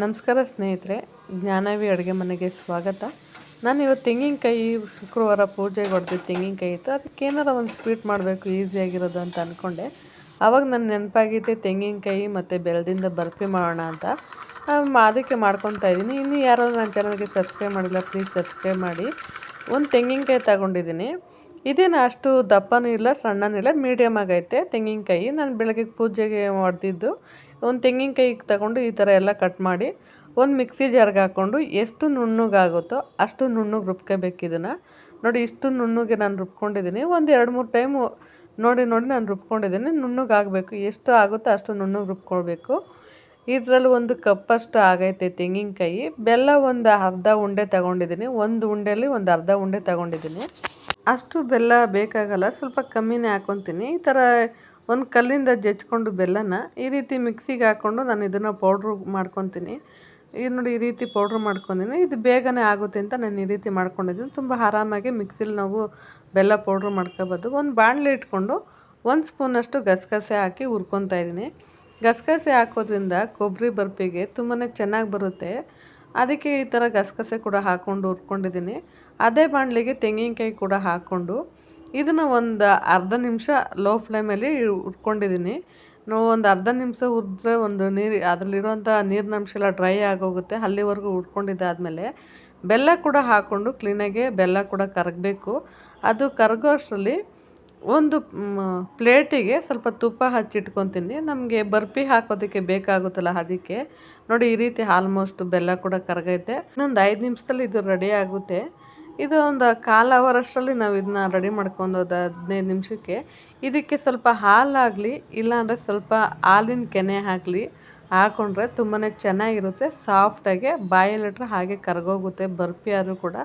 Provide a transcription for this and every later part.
ನಮಸ್ಕಾರ ಸ್ನೇಹಿತರೆ, ಜ್ಞಾನವಿ ಅಡುಗೆ ಮನೆಗೆ ಸ್ವಾಗತ. ನಾನು ಇವತ್ತು ತೆಂಗಿನಕಾಯಿ ಶುಕ್ರವಾರ ಪೂಜೆಗೆ ಹೊಡೆದಿದ್ದು ತೆಂಗಿನಕಾಯಿ ಇತ್ತು. ಅದಕ್ಕೆ ಏನಾರ ಒಂದು ಸ್ವೀಟ್ ಮಾಡಬೇಕು ಈಸಿಯಾಗಿರೋದು ಅಂತ ಅಂದ್ಕೊಂಡೆ ಆವಾಗ ನನ್ನ ನೆನಪಾಗಿದ್ದೆ ತೆಂಗಿನಕಾಯಿ ಮತ್ತು ಬೆಲ್ಲದಿಂದ ಬರ್ಫಿ ಮಾಡೋಣ ಅಂತ. ಅದಕ್ಕೆ ಮಾಡ್ಕೊತಾ ಇದ್ದೀನಿ. ಇನ್ನು ಯಾರು ನನ್ನ ಚಾನಲ್ಗೆ ಸಬ್ಸ್ಕ್ರೈಬ್ ಮಾಡಿಲ್ಲ, ಪ್ಲೀಸ್ ಸಬ್ಸ್ಕ್ರೈಬ್ ಮಾಡಿ. ಒಂದು ತೆಂಗಿನಕಾಯಿ ತಗೊಂಡಿದ್ದೀನಿ. ಇದೇನು ಅಷ್ಟು ದಪ್ಪನೂ ಇಲ್ಲ, ಸಣ್ಣನೂ ಇಲ್ಲ, ಮೀಡಿಯಮ್ ಆಗೈತೆ ತೆಂಗಿನಕಾಯಿ. ನಾನು ಬೆಳಗ್ಗೆ ಪೂಜೆಗೆ ಹೊಡೆದಿದ್ದು ಒಂದು ತೆಂಗಿನಕಾಯಿ ತಗೊಂಡು ಈ ಥರ ಎಲ್ಲ ಕಟ್ ಮಾಡಿ ಒಂದು ಮಿಕ್ಸಿ ಜಾರ್ಗೆ ಹಾಕ್ಕೊಂಡು ಎಷ್ಟು ನುಣ್ಣಗಾಗುತ್ತೋ ಅಷ್ಟು ನುಣ್ಣಗೆ ರುಬ್ಕೋಬೇಕು ಇದನ್ನು. ನೋಡಿ, ಇಷ್ಟು ನುಣ್ಣಗೆ ನಾನು ರುಬ್ಕೊಂಡಿದ್ದೀನಿ. ಒಂದು ಎರಡು ಮೂರು ಟೈಮು ನೋಡಿ ನೋಡಿ ನಾನು ರುಬ್ಕೊಂಡಿದ್ದೀನಿ. ನುಣ್ಣಗೆ ಆಗಬೇಕು ಎಷ್ಟು ಆಗುತ್ತೋ ಅಷ್ಟು ನುಣ್ಣಗೆ ರುಬ್ಕೊಳ್ಬೇಕು. ಇದರಲ್ಲಿ ಒಂದು ಕಪ್ಪಷ್ಟು ಆಗೈತೆ ತೆಂಗಿನಕಾಯಿ. ಬೆಲ್ಲ ಒಂದು ಅರ್ಧ ಉಂಡೆ ತಗೊಂಡಿದ್ದೀನಿ. ಒಂದು ಉಂಡೆಯಲ್ಲಿ ಒಂದು ಅರ್ಧ ಉಂಡೆ ತಗೊಂಡಿದ್ದೀನಿ. ಅಷ್ಟು ಬೆಲ್ಲ ಬೇಕಾಗಲ್ಲ. ಸ್ವಲ್ಪ ಕಮ್ಮಿನೇ ಹಾಕ್ಕೊತೀನಿ ಈ ಥರ ಒಂದು ಕಲ್ಲಿಂದ ಜಜ್ಕೊಂಡು ಬೆಲ್ಲನ ಈ ರೀತಿ ಮಿಕ್ಸಿಗೆ ಹಾಕ್ಕೊಂಡು ನಾನು ಇದನ್ನು ಪೌಡ್ರು ಮಾಡ್ಕೊತೀನಿ. ಇದು ನೋಡಿ ಈ ರೀತಿ ಪೌಡ್ರ್ ಮಾಡ್ಕೊಂಡಿನಿ. ಇದು ಬೇಗನೆ ಆಗುತ್ತೆ ಅಂತ ನಾನು ಈ ರೀತಿ ಮಾಡ್ಕೊಂಡಿದ್ದೀನಿ. ತುಂಬ ಆರಾಮಾಗಿ ಮಿಕ್ಸಿಲಿ ನಾವು ಬೆಲ್ಲ ಪೌಡ್ರ್ ಮಾಡ್ಕೋಬೋದು. ಒಂದು ಬಾಣಲೆ ಇಟ್ಕೊಂಡು ಒಂದು ಸ್ಪೂನಷ್ಟು ಗಸಗಸೆ ಹಾಕಿ ಹುರ್ಕೊತಾ ಇದ್ದೀನಿ. ಗಸಗಸೆ ಹಾಕೋದ್ರಿಂದ ಕೊಬ್ಬರಿ ಬರ್ಪಿಗೆ ತುಂಬಾ ಚೆನ್ನಾಗಿ ಬರುತ್ತೆ. ಅದಕ್ಕೆ ಈ ಥರ ಗಸಗಸೆ ಕೂಡ ಹಾಕ್ಕೊಂಡು ಹುರ್ಕೊಂಡಿದ್ದೀನಿ. ಅದೇ ಬಾಣಲಿಗೆ ತೆಂಗಿನಕಾಯಿ ಕೂಡ ಹಾಕ್ಕೊಂಡು ಇದನ್ನು ಒಂದು ಅರ್ಧ ನಿಮಿಷ ಲೋ ಫ್ಲೇಮಲ್ಲಿ ಹುರ್ಕೊಂಡಿದ್ದೀನಿ ನಾವು ಒಂದು ಅರ್ಧ ನಿಮಿಷ ಉರಿದ್ರೆ ಒಂದು ನೀರು ಅದರಲ್ಲಿರುವಂಥ ನೀರಿನಂಶ ಎಲ್ಲ ಡ್ರೈ ಆಗೋಗುತ್ತೆ. ಅಲ್ಲಿವರೆಗೂ ಹುರ್ಕೊಂಡಿದ್ದಾದಮೇಲೆ ಬೆಲ್ಲ ಕೂಡ ಹಾಕ್ಕೊಂಡು ಕ್ಲೀನಾಗೆ ಬೆಲ್ಲ ಕೂಡ ಕರಗಬೇಕು. ಅದು ಕರಗೋ ಅಷ್ಟರಲ್ಲಿ ಒಂದು ಪ್ಲೇಟಿಗೆ ಸ್ವಲ್ಪ ತುಪ್ಪ ಹಚ್ಚಿಟ್ಕೊತೀನಿ. ನಮಗೆ ಬರ್ಫಿ ಹಾಕೋದಕ್ಕೆ ಬೇಕಾಗುತ್ತಲ್ಲ ಅದಕ್ಕೆ. ನೋಡಿ ಈ ರೀತಿ ಆಲ್ಮೋಸ್ಟ್ ಬೆಲ್ಲ ಕೂಡ ಕರಗೈತೆ. ಇನ್ನೊಂದು ಐದು ನಿಮಿಷದಲ್ಲಿ ಇದು ರೆಡಿ ಆಗುತ್ತೆ. ಇದು ಒಂದು ಕಾಲು ಅಷ್ಟರಲ್ಲಿ ನಾವು ಇದನ್ನ ರೆಡಿ ಮಾಡ್ಕೊಂಡು ಹದಿನೈದು ನಿಮಿಷಕ್ಕೆ. ಇದಕ್ಕೆ ಸ್ವಲ್ಪ ಹಾಲಾಗಲಿ, ಇಲ್ಲಾಂದರೆ ಸ್ವಲ್ಪ ಹಾಲಿನ ಕೆನೆ ಆಗಲಿ ಹಾಕ್ಕೊಂಡ್ರೆ ತುಂಬಾ ಚೆನ್ನಾಗಿರುತ್ತೆ. ಸಾಫ್ಟಾಗಿ ಬಾಯಲ್ಲಿಟ್ರೆ ಹಾಗೆ ಕರಗೋಗುತ್ತೆ. ಬರ್ಫಿ ಆದರೂ ಕೂಡ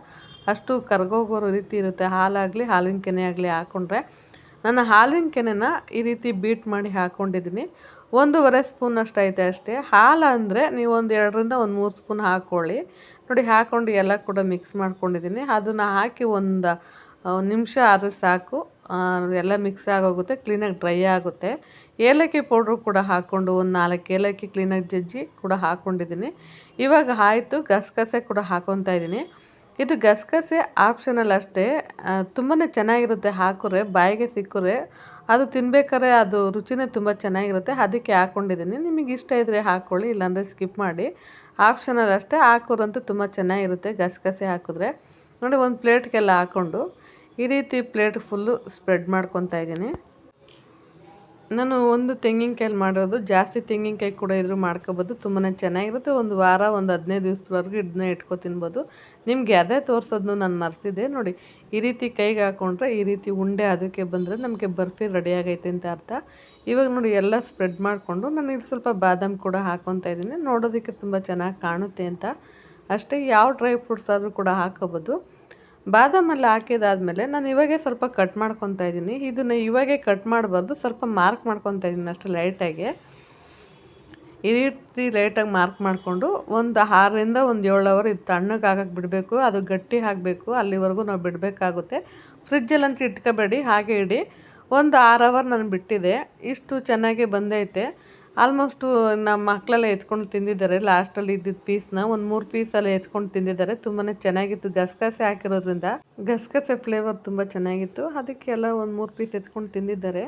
ಅಷ್ಟು ಕರಗೋಗೋ ರೀತಿ ಇರುತ್ತೆ. ಹಾಲಾಗಲಿ, ಹಾಲಿನ ಕೆನೆ ಆಗಲಿ ಹಾಕ್ಕೊಂಡ್ರೆ ನಾನು ಹಾಲಿನ ಕೆನೆನ ಈ ರೀತಿ ಬೀಟ್ ಮಾಡಿ ಹಾಕ್ಕೊಂಡಿದ್ದೀನಿ ಒಂದೂವರೆ ಸ್ಪೂನ್ ಅಷ್ಟು ಐತೆ ಅಷ್ಟೇ. ಹಾಲು ಅಂದರೆ ನೀವು ಒಂದು ಎರಡರಿಂದ ಒಂದು ಮೂರು ಸ್ಪೂನ್ ಹಾಕ್ಕೊಳ್ಳಿ ನೋಡಿ ಹಾಕ್ಕೊಂಡು ಎಲ್ಲ ಕೂಡ ಮಿಕ್ಸ್ ಮಾಡ್ಕೊಂಡಿದ್ದೀನಿ. ಅದನ್ನು ಹಾಕಿ ಒಂದು ನಿಮಿಷ ಆದರೆ ಸಾಕು. ಎಲ್ಲ ಮಿಕ್ಸ್ ಆಗೋಗುತ್ತೆ ಕ್ಲೀನಾಗಿ ಡ್ರೈ ಆಗುತ್ತೆ. ಏಲಕ್ಕಿ ಪೌಡ್ರು ಕೂಡ ಹಾಕ್ಕೊಂಡು ಒಂದು ನಾಲ್ಕು ಏಲಕ್ಕಿ ಕ್ಲೀನಾಗಿ ಜಜ್ಜಿ ಕೂಡ ಹಾಕ್ಕೊಂಡಿದ್ದೀನಿ ಇವಾಗ ಆಯಿತು, ಗಸಗಸೆ ಕೂಡ ಹಾಕ್ಕೊತಾ ಇದ್ದೀನಿ ಇದು ಗಸಗಸೆ ಆಪ್ಷನಲ್ ಅಷ್ಟೇ. ತುಂಬಾ ಚೆನ್ನಾಗಿರುತ್ತೆ ಹಾಕಿದ್ರೆ, ಬಾಯಿಗೆ ಸಿಕ್ಕರೆ ಅದು ತಿನ್ಬೇಕಾದ್ರೆ ಅದು ರುಚಿನೇ ತುಂಬ ಚೆನ್ನಾಗಿರುತ್ತೆ. ಅದಕ್ಕೆ ಹಾಕ್ಕೊಂಡಿದ್ದೀನಿ ನಿಮಗೆ ಇಷ್ಟ ಇದ್ದರೆ ಹಾಕ್ಕೊಳ್ಳಿ ಇಲ್ಲಾಂದರೆ ಸ್ಕಿಪ್ ಮಾಡಿ. ಆಪ್ಷನಲ್ ಅಷ್ಟೇ ಹಾಕೋರಂತೂ ತುಂಬ ಚೆನ್ನಾಗಿರುತ್ತೆ ಗಸಗಸೆ ಹಾಕಿದ್ರೆ. ನೋಡಿ, ಒಂದು ಪ್ಲೇಟ್ಗೆಲ್ಲ ಹಾಕ್ಕೊಂಡು ಈ ರೀತಿ ಪ್ಲೇಟ್ ಫುಲ್ಲು ಸ್ಪ್ರೆಡ್ ಮಾಡ್ಕೊತಾ ಇದ್ದೀನಿ. ನಾನು ಒಂದು ತೆಂಗಿನಕಾಯಲ್ಲಿ ಮಾಡೋದು ಜಾಸ್ತಿ ತೆಂಗಿನಕಾಯಿ ಕೂಡ ಇದ್ರೂ ಮಾಡ್ಕೋಬೋದು. ತುಂಬಾ ಚೆನ್ನಾಗಿರುತ್ತೆ. ಒಂದು ವಾರ, ಒಂದು ಹದಿನೈದು ದಿವಸದವರೆಗೂ ಇದನ್ನ ಇಟ್ಕೊ ತಿನ್ಬೋದು. ನಿಮಗೆ ಅದೇ ತೋರಿಸೋದನ್ನು ನಾನು ಮರ್ತಿದ್ದೆ. ನೋಡಿ, ಈ ರೀತಿ ಕೈಗೆ ಹಾಕ್ಕೊಂಡ್ರೆ ಈ ರೀತಿ ಉಂಡೆ ಅದಕ್ಕೆ ಬಂದರೆ ನಮಗೆ ಬರ್ಫಿ ರೆಡಿ ಆಗೈತೆ ಅಂತ ಅರ್ಥ. ಇವಾಗ ನೋಡಿ, ಎಲ್ಲ ಸ್ಪ್ರೆಡ್ ಮಾಡಿಕೊಂಡು ನಾನು ಇದು ಸ್ವಲ್ಪ ಬಾದಾಮಿ ಕೂಡ ಹಾಕ್ಕೊತಾ ಇದ್ದೀನಿ. ನೋಡೋದಕ್ಕೆ ತುಂಬ ಚೆನ್ನಾಗಿ ಕಾಣುತ್ತೆ ಅಂತ. ಅಷ್ಟೇ, ಯಾವ ಡ್ರೈ ಫ್ರೂಟ್ಸ್ ಆದರೂ ಕೂಡ ಹಾಕೋಬೋದು. ಬಾದಾಮೆಲ್ಲ ಹಾಕಿದಾದ್ಮೇಲೆ ನಾನು ಇವಾಗೆ ಸ್ವಲ್ಪ ಕಟ್ ಮಾಡ್ಕೊತಾ ಇದ್ದೀನಿ. ಇದನ್ನು ಇವಾಗೆ ಕಟ್ ಮಾಡಬಾರ್ದು. ಸ್ವಲ್ಪ ಮಾರ್ಕ್ ಮಾಡ್ಕೊತಾ ಇದ್ದೀನಿ ಅಷ್ಟು ಲೈಟಾಗಿ ಈ ರೀತಿ ಲೈಟಾಗಿ ಮಾರ್ಕ್ ಮಾಡಿಕೊಂಡು ಒಂದು ಆರರಿಂದ ಒಂದು ಏಳು ಅವರ್ ಇದು ತಣ್ಣಗೆ ಆಗಕ್ಕೆ ಬಿಡಬೇಕು. ಅದು ಗಟ್ಟಿ ಹಾಕಬೇಕು ಅಲ್ಲಿವರೆಗೂ ನಾವು ಬಿಡಬೇಕಾಗುತ್ತೆ. ಫ್ರಿಜ್ಜಲ್ಲಂತೂ ಇಟ್ಕೋಬೇಡಿ. ಹಾಗೆ ಇಡಿ. ಒಂದು ಆರು ಅವರ್ ನಾನು ಬಿಟ್ಟಿದೆ. ಇಷ್ಟು ಚೆನ್ನಾಗಿ ಬಂದೈತೆ. ಆಲ್ಮೋಸ್ಟು ನಮ್ಮ ಮಕ್ಕಳೆಲ್ಲ ಎತ್ಕೊಂಡು ತಿಂದಿದ್ದಾರೆ. ಲಾಸ್ಟಲ್ಲಿ ಇದ್ದಿದ್ದ ಪೀಸ್ನ ಒಂದು ಮೂರು ಪೀಸೆಲ್ಲ ಎತ್ಕೊಂಡು ತಿಂದಿದ್ದಾರೆ. ತುಂಬಾ ಚೆನ್ನಾಗಿತ್ತು. ಗಸಗಸೆ ಹಾಕಿರೋದ್ರಿಂದ ಗಸಗಸೆ ಫ್ಲೇವರ್ ತುಂಬ ಚೆನ್ನಾಗಿತ್ತು. ಅದಕ್ಕೆಲ್ಲ ಒಂದು ಮೂರು ಪೀಸ್ ಎತ್ಕೊಂಡು ತಿಂದಿದ್ದಾರೆ.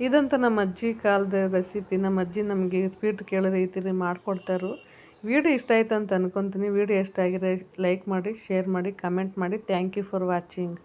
ಇದಂತ ನಮ್ಮ ಅಜ್ಜಿ ಕಾಲದ ರೆಸಿಪಿ. ನಮ್ಮ ಅಜ್ಜಿ ನಮಗೆ ಸ್ವೀಟ್ ಕೇಳೋ ರೀತಿಯಲ್ಲಿ ಮಾಡಿಕೊಡ್ತಾರು. ವಿಡಿಯೋ ಇಷ್ಟ ಆಯ್ತು ಅಂತ ಅನ್ಕೊತೀನಿ. ವಿಡಿಯೋ ಇಷ್ಟ ಆಗಿದ್ರೆ ಲೈಕ್ ಮಾಡಿ, ಶೇರ್ ಮಾಡಿ, ಕಮೆಂಟ್ ಮಾಡಿ. Thank you for watching.